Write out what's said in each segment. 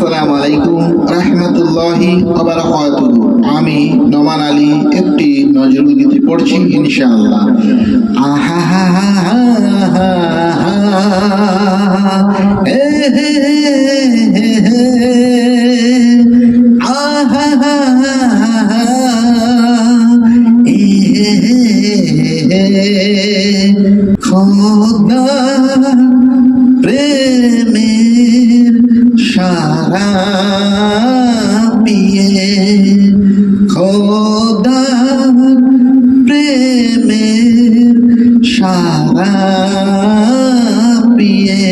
আসসালামু আলাইকুম রহমতুল্লাহি আমি নমান আলী, একটি নজরুল গীতি পড়ছি, ইনশাআল্লাহ। আহা হা হা হা হা। পিয়ে খোদা প্রেমের সারা পিয়ে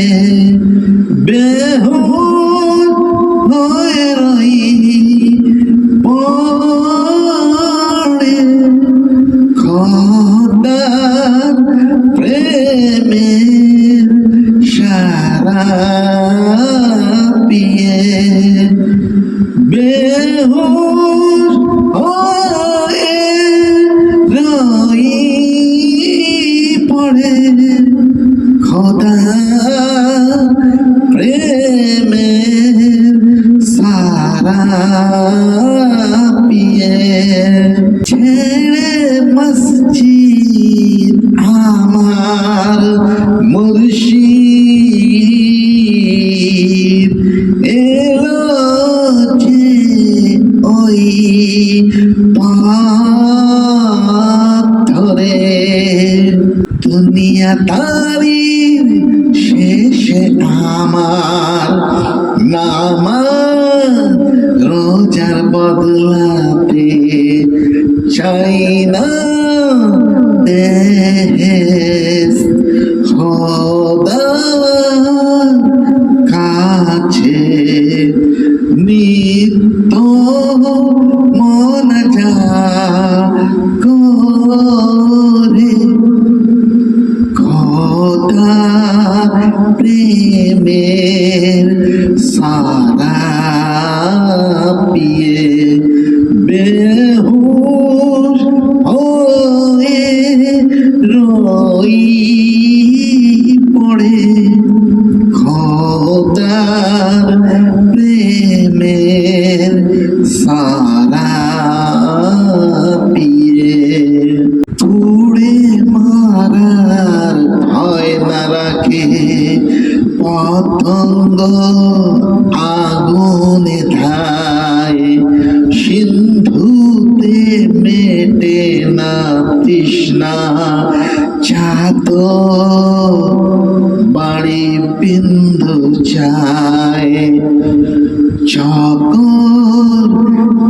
বেহুদ হয়ে রই পড়ে খোদা বেহুশ হয়ে রই পড়ে খোদা প্রেমের সারা পিয়ে। ছেড়ে মসজিদ ওই পাথরে দুনিয়া তারি শেষে আমার নামা রোজার বদলাতে চাই না। প্রেমের সারা পিয়ে বেহুশ পতঙ্গ আগুনে ধায়। সিন্ধুতে মেটে না তৃষ্ণা। চাত বাড়ি বিন্দু চায়। চকর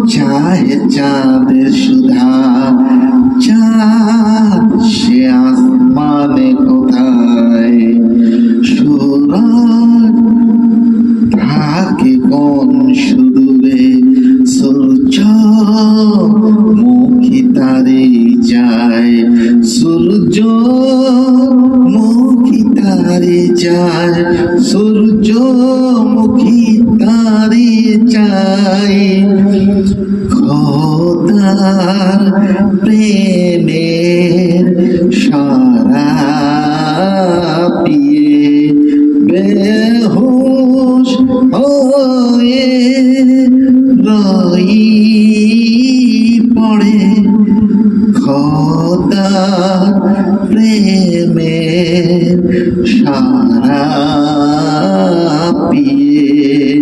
চাহে চাঁদের সুধা। থাকে কোন সুদূরে? সূর্য মুখী তারে যায় সূর্য মুখী তারে যায় সূর্য মুখী তারে যায়। হয়ে রই পড়ে খোদার প্রেমের সারা পিয়ে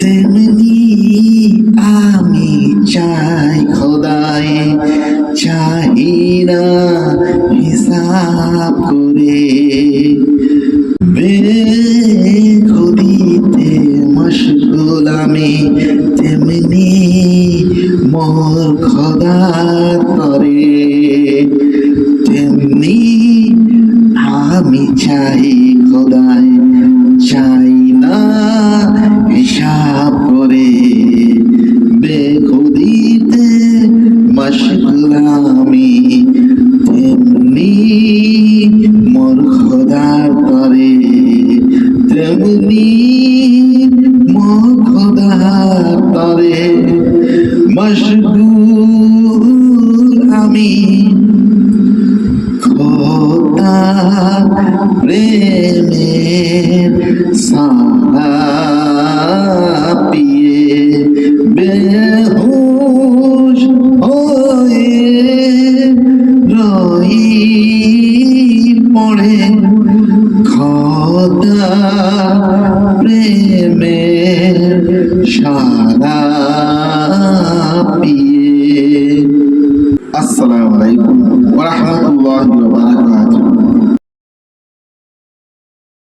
তেমনি আমি চাই খোদাই চাহি না হিসাব করে মশগুল আমি তেমনি মোর খোদার করে তেমনি আমি চাই খোদাই চাই না হিসাব করে। বেখুদিতে মশগুল প্রেমের সাদা পিয়ে বেহুশ হয়ে রই পড়ে। খদা প্রেমের সাদা পিয়ে। আসসালামু আলাইকুম ওয়া রাহমাতুল্লাহি ওয়া বারাকাতুহু।